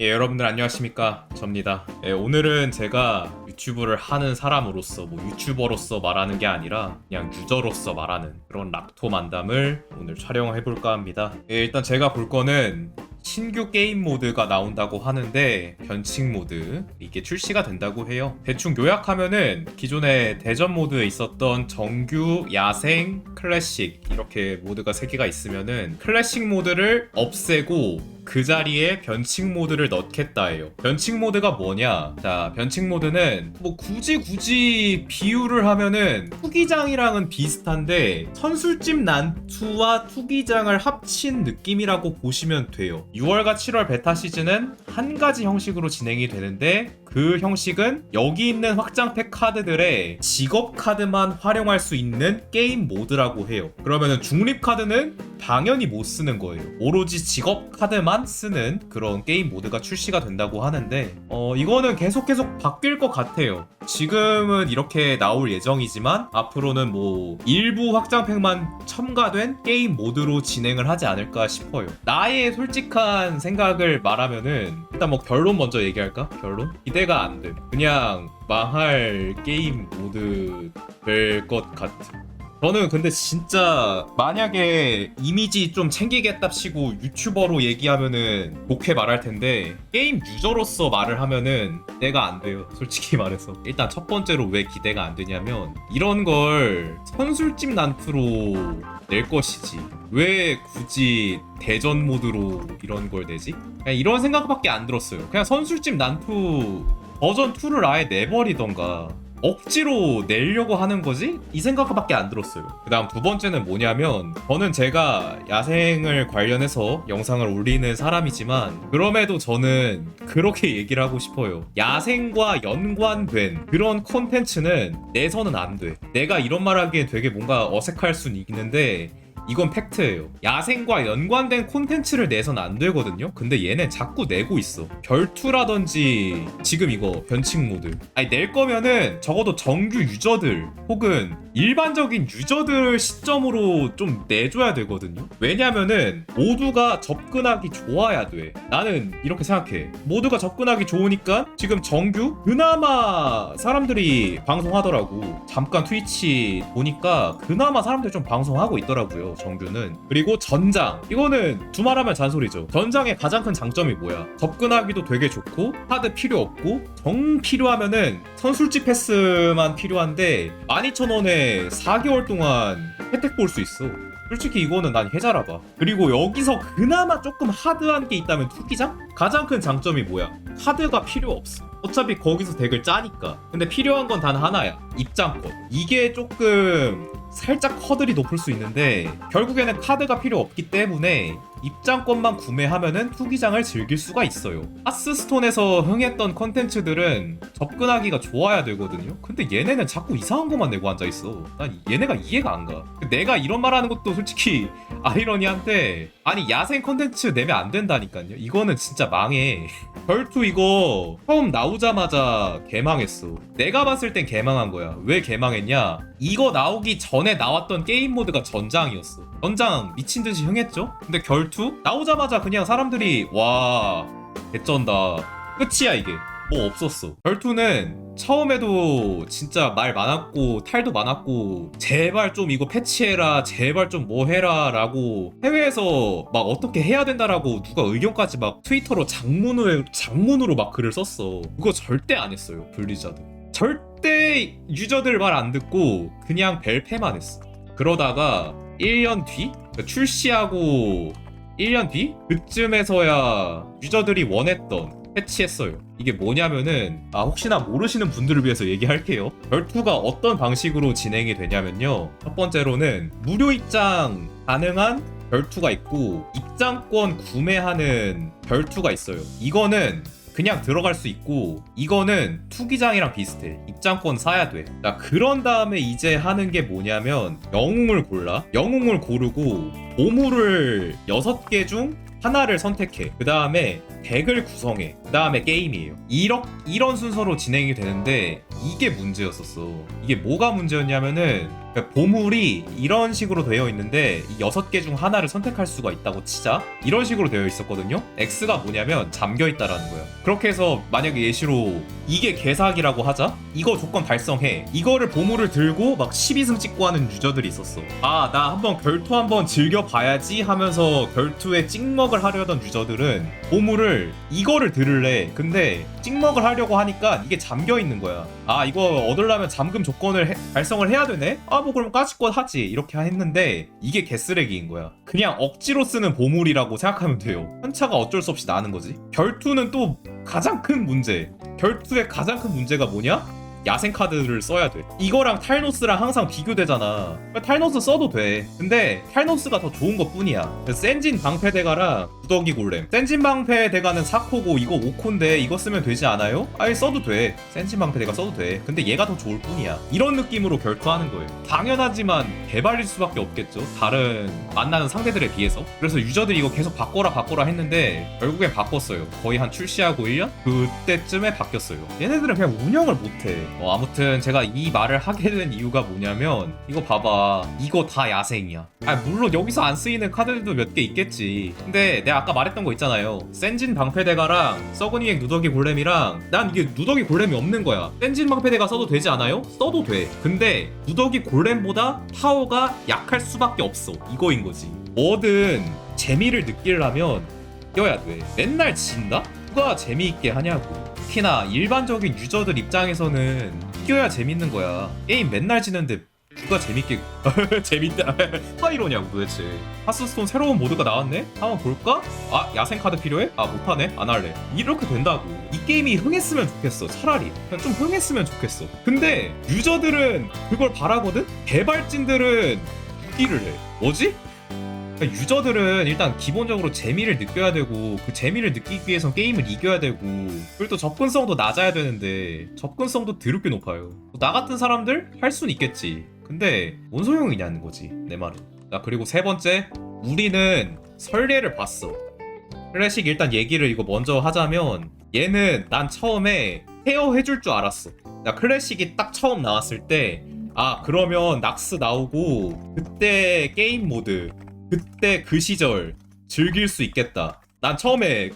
예, 여러분들 안녕하십니까? 접니다. 예, 오늘은 제가 유튜브를 하는 사람으로서, 뭐 유튜버로서 말하는 게 아니라 그냥 유저로서 말하는 그런 락토 만담을 오늘 촬영해 볼까 합니다. 예, 일단 제가 볼 거는 신규 게임 모드가 나온다고 하는데 변칙 모드 이게 출시가 된다고 해요. 대충 요약하면은 기존에 대전 모드에 있었던 정규, 야생, 클래식 이렇게 모드가 세 개가 있으면은 클래식 모드를 없애고 그 자리에 변칙 모드를 넣겠다예요. 변칙 모드가 뭐냐? 자, 변칙 모드는 뭐 굳이 굳이 비유를 하면은 투기장이랑은 비슷한데 선술집 난투와 투기장을 합친 느낌이라고 보시면 돼요. 6월과 7월 베타 시즌은 한 가지 형식으로 진행이 되는데 그 형식은 여기 있는 확장팩 카드들의 직업 카드만 활용할 수 있는 게임 모드라고 해요. 그러면은 중립 카드는 당연히 못 쓰는 거예요. 오로지 직업 카드만 쓰는 그런 게임 모드가 출시가 된다고 하는데 어 이거는 계속 계속 바뀔 것 같아요. 지금은 이렇게 나올 예정이지만 앞으로는 뭐 일부 확장팩만 첨가된 게임 모드로 진행을 하지 않을까 싶어요. 나의 솔직한 생각을 말하면은 일단 뭐 결론 먼저 얘기할까? 결론? 기대가 안 돼. 그냥 망할 게임 모드 될것 같아. 저는 근데 진짜 만약에 이미지 좀 챙기겠답시고 유튜버로 얘기하면은 좋게 말할 텐데 게임 유저로서 말을 하면은 기대가 안 돼요 솔직히 말해서. 일단 첫 번째로 왜 기대가 안 되냐면 이런 걸 선술집 난투로 낼 것이지. 왜 굳이 대전 모드로 이런 걸 내지? 그냥 이런 생각밖에 안 들었어요. 그냥 선술집 난투 버전 2를 아예 내버리던가 억지로 내려고 하는 거지? 이 생각밖에 안 들었어요. 그 다음 두 번째는 뭐냐면, 저는 제가 야생을 관련해서 영상을 올리는 사람이지만, 그럼에도 저는 그렇게 얘기를 하고 싶어요. 야생과 연관된 그런 콘텐츠는 내서는 안 돼. 내가 이런 말 하기엔 되게 뭔가 어색할 순 있는데, 이건 팩트예요. 야생과 연관된 콘텐츠를 내선 안 되거든요. 근데 얘는 자꾸 내고 있어. 결투라든지 지금 이거 변칙 모드. 아니 낼 거면은 적어도 정규 유저들 혹은 일반적인 유저들 시점으로 좀 내줘야 되거든요. 왜냐면은 모두가 접근하기 좋아야 돼. 나는 이렇게 생각해. 모두가 접근하기 좋으니까 지금 정규 그나마 사람들이 방송하더라고. 잠깐 트위치 보니까 그나마 사람들 좀 방송하고 있더라고요. 정규는 그리고 전장 이거는 두말하면 잔소리죠 전장의 가장 큰 장점이 뭐야 접근하기도 되게 좋고 카드 필요 없고 정 필요하면은 선술집 패스만 필요한데 12,000원에 4개월 동안 혜택 볼 수 있어 솔직히 이거는 난 해자라 봐. 그리고 여기서 그나마 조금 하드한 게 있다면 투기장? 가장 큰 장점이 뭐야? 카드가 필요 없어. 어차피 거기서 덱을 짜니까. 근데 필요한 건 단 하나야. 입장권. 이게 조금 살짝 허들이 높을 수 있는데 결국에는 카드가 필요 없기 때문에 입장권만 구매하면은 투기장을 즐길 수가 있어요. 하스스톤에서 흥했던 컨텐츠들은 접근하기가 좋아야 되거든요. 근데 얘네는 자꾸 이상한 것만 내고 앉아 있어. 난 얘네가 이해가 안 가. 내가 이런 말하는 것도 솔직히 아이러니한데 아니 야생 컨텐츠 내면 안 된다니까요. 이거는 진짜 망해. 별투 이거 처음 나오자마자 개망했어. 내가 봤을 땐 개망한 거야. 왜 개망했냐? 이거 나오기 전에 나왔던 게임 모드가 전장이었어. 전장 미친 듯이 흥했죠? 근데 결투 나오자마자 그냥 사람들이 와 개쩐다. 끝이야 이게. 뭐 없었어. 결투는 처음에도 진짜 말 많았고 탈도 많았고 제발 좀 이거 패치해라 제발 좀 뭐 해라 라고 해외에서 막 어떻게 해야 된다라고 누가 의견까지 막 트위터로 장문으로 장문으로 막 글을 썼어. 그거 절대 안 했어요 블리자드. 절대 유저들 말 안 듣고 그냥 벨페만 했어. 그러다가 1년 뒤 그러니까 출시하고 1년 뒤 그쯤에서야 유저들이 원했던 패치했어요. 이게 뭐냐면은 아 혹시나 모르시는 분들을 위해서 얘기할게요. 별투가 어떤 방식으로 진행이 되냐면요. 첫 번째로는 무료 입장 가능한 별투가 있고 입장권 구매하는 별투가 있어요. 이거는 그냥 들어갈 수 있고 이거는 투기장이랑 비슷해. 입장권 사야 돼. 자, 그런 다음에 이제 하는 게 뭐냐면 영웅을 골라? 영웅을 고르고 보물을 6개 중 하나를 선택해. 그 다음에 덱을 구성해. 그 다음에 게임이에요. 이런 이런 순서로 진행이 되는데 이게 문제였었어. 이게 뭐가 문제였냐면은 그러니까 보물이 이런 식으로 되어 있는데 이 여섯 개중 하나를 선택할 수가 있다고 치자 이런 식으로 되어 있었거든요. X가 뭐냐면 잠겨 있다라는 거야. 그렇게 해서 만약에 예시로 이게 개사기라고 하자 이거 조건 달성해 이거를 보물을 들고 막 12승 찍고 하는 유저들이 있었어. 아 나 한번 결투 한번 즐겨 봐야지 하면서 결투에 찍먹을 하려던 유저들은 보물을 이거를 들을래. 근데 찍먹을 하려고 하니까 이게 잠겨 있는 거야. 아 이거 얻으려면 잠금 조건을 해- 달성을 해야 되네. 아 뭐 그럼 까짓것 하지 이렇게 했는데 이게 개쓰레기인 거야. 그냥 억지로 쓰는 보물이라고 생각하면 돼요. 현차가 어쩔 수 없이 나는 거지. 결투는 또 가장 큰 문제. 결투의 가장 큰 문제가 뭐냐? 야생 카드를 써야 돼. 이거랑 탈노스랑 항상 비교되잖아. 그러니까 탈노스 써도 돼. 근데 탈노스가 더 좋은 것 뿐이야. 센진 방패 대가랑 구더기 골렘. 센진 방패 대가는 4코고 이거 5코인데 이거 쓰면 되지 않아요? 아예 써도 돼. 센진 방패 대가 써도 돼. 근데 얘가 더 좋을 뿐이야. 이런 느낌으로 결투하는 거예요. 당연하지만 개발일 수밖에 없겠죠. 다른 만나는 상대들에 비해서. 그래서 유저들이 이거 계속 바꿔라 바꿔라 했는데 결국엔 바꿨어요. 거의 한 출시하고 1년? 그때쯤에 바뀌었어요. 얘네들은 그냥 운영을 못해. 어, 아무튼 제가 이 말을 하게 된 이유가 뭐냐면 이거 봐봐. 이거 다 야생이야. 아 물론 여기서 안 쓰이는 카드들도 몇 개 있겠지. 근데 내가 아까 말했던 거 있잖아요. 센진 방패대가랑 서그니의 누더기 골렘이랑 난 이게 누더기 골렘이 없는 거야. 센진 방패대가 써도 되지 않아요? 써도 돼. 근데 누더기 골렘보다 파워가 약할 수밖에 없어. 이거인 거지. 뭐든 재미를 느끼려면 이겨야 돼. 맨날 진다? 누가 재미있게 하냐고. 특히나 일반적인 유저들 입장에서는 이겨야 재밌는 거야. 게임 맨날 지는데 누가 재밌게 재밌다. 누가 이러냐고 도대체. 하스스톤 새로운 모드가 나왔네? 한번 볼까? 아 야생 카드 필요해? 아 못하네. 안 할래. 이렇게 된다고. 이 게임이 흥했으면 좋겠어 차라리. 그냥 좀 흥했으면 좋겠어. 근데 유저들은 그걸 바라거든? 개발진들은 유기를 해. 뭐지? 그러니까 유저들은 일단 기본적으로 재미를 느껴야 되고 그 재미를 느끼기 위해선 게임을 이겨야 되고 그리고 또 접근성도 낮아야 되는데 접근성도 드럽게 높아요. 나 같은 사람들? 할 수는 있겠지 근데 뭔 소용이냐는 거지 내 말은 자 그리고 세 번째 우리는 설례를 봤어 클래식 일단 얘기를 이거 먼저 하자면 얘는 난 처음에 케어해줄 줄 알았어 나 클래식이 딱 처음 나왔을 때 아 그러면 낙스 나오고 그때 게임 모드 그때 그 시절 즐길 수 있겠다. 난 처음에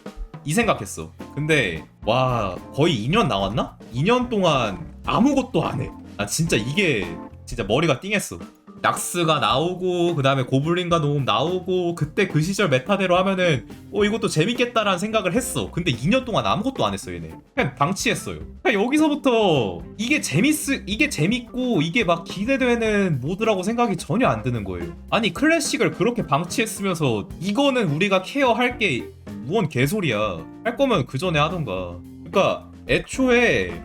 이 생각했어. 근데 와 거의 2년 나왔나? 2년 동안 아무것도 안 해. 나 진짜 이게 진짜 머리가 띵했어. 낙스가 나오고 그 다음에 고블린과 노움 나오고 그때 그 시절 메타대로 하면은 어 이것도 재밌겠다라는 생각을 했어. 근데 2년 동안 아무것도 안 했어 얘네. 그냥 방치했어요. 그냥 여기서부터 이게 재밌 이게 재밌고 이게 막 기대되는 모드라고 생각이 전혀 안 드는 거예요. 아니 클래식을 그렇게 방치했으면서 이거는 우리가 케어할 게 무언 개소리야. 할 거면 그 전에 하던가. 그러니까 애초에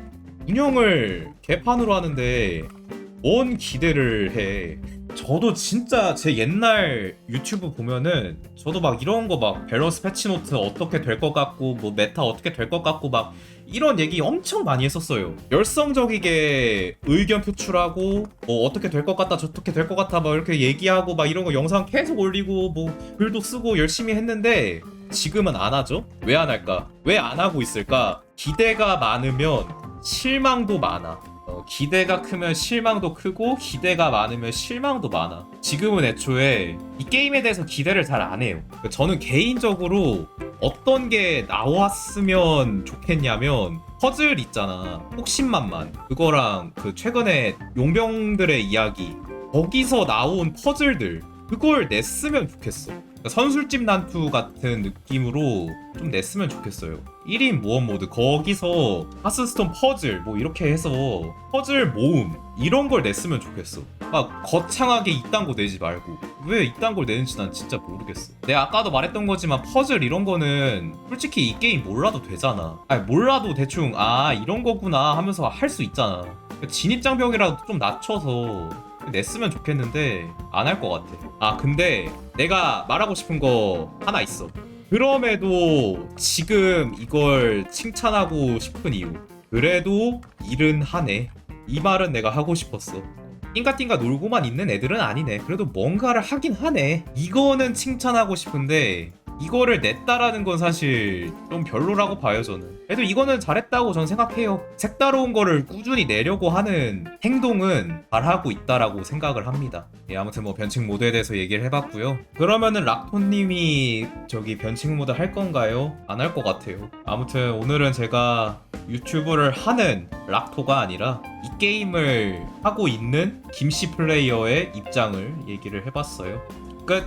운영을 개판으로 하는데 뭔 기대를 해. 저도 진짜 제 옛날 유튜브 보면은 저도 막 이런 거 막 밸런스 패치노트 어떻게 될 것 같고 뭐 메타 어떻게 될 것 같고 막 이런 얘기 엄청 많이 했었어요. 열성적이게 의견 표출하고 뭐 어떻게 될 것 같다 저렇게 될 것 같아 막 이렇게 얘기하고 막 이런 거 영상 계속 올리고 뭐 글도 쓰고 열심히 했는데 지금은 안 하죠? 왜 안 할까? 왜 안 하고 있을까? 기대가 많으면 실망도 많아. 어, 기대가 크면 실망도 크고 기대가 많으면 실망도 많아. 지금은 애초에 이 게임에 대해서 기대를 잘 안 해요. 그 저는 개인적으로 어떤 게 나왔으면 좋겠냐면 퍼즐 있잖아. 혹신만만 그거랑 그 최근에 용병들의 이야기 거기서 나온 퍼즐들 그걸 냈으면 좋겠어. 그러니까 선술집 난투 같은 느낌으로 좀 냈으면 좋겠어요. 1인 모험 모드 거기서 하스스톤 퍼즐 뭐 이렇게 해서 퍼즐 모음 이런 걸 냈으면 좋겠어. 막 거창하게 이딴 거 내지 말고 왜 이딴 걸 내는지 난 진짜 모르겠어. 내가 아까도 말했던 거지만 퍼즐 이런 거는 솔직히 이 게임 몰라도 되잖아. 아니 몰라도 대충 아 이런 거구나 하면서 할 수 있잖아. 진입장벽이라도 좀 낮춰서 냈으면 좋겠는데 안 할 것 같아. 아 근데 내가 말하고 싶은 거 하나 있어. 그럼에도 지금 이걸 칭찬하고 싶은 이유. 그래도 일은 하네. 이 말은 내가 하고 싶었어. 띵가띵가 놀고만 있는 애들은 아니네. 그래도 뭔가를 하긴 하네. 이거는 칭찬하고 싶은데 이거를 냈다라는 건 사실 좀 별로라고 봐요 저는. 그래도 이거는 잘했다고 전 생각해요. 색다로운 거를 꾸준히 내려고 하는 행동은 잘하고 있다라고 생각을 합니다. 예, 아무튼 뭐 변칙 모드에 대해서 얘기를 해봤고요. 그러면은 락토님이 저기 변칙 모드 할 건가요? 안 할 것 같아요. 아무튼 오늘은 제가 유튜브를 하는 락토가 아니라 이 게임을 하고 있는 김씨 플레이어의 입장을 얘기를 해봤어요. 끝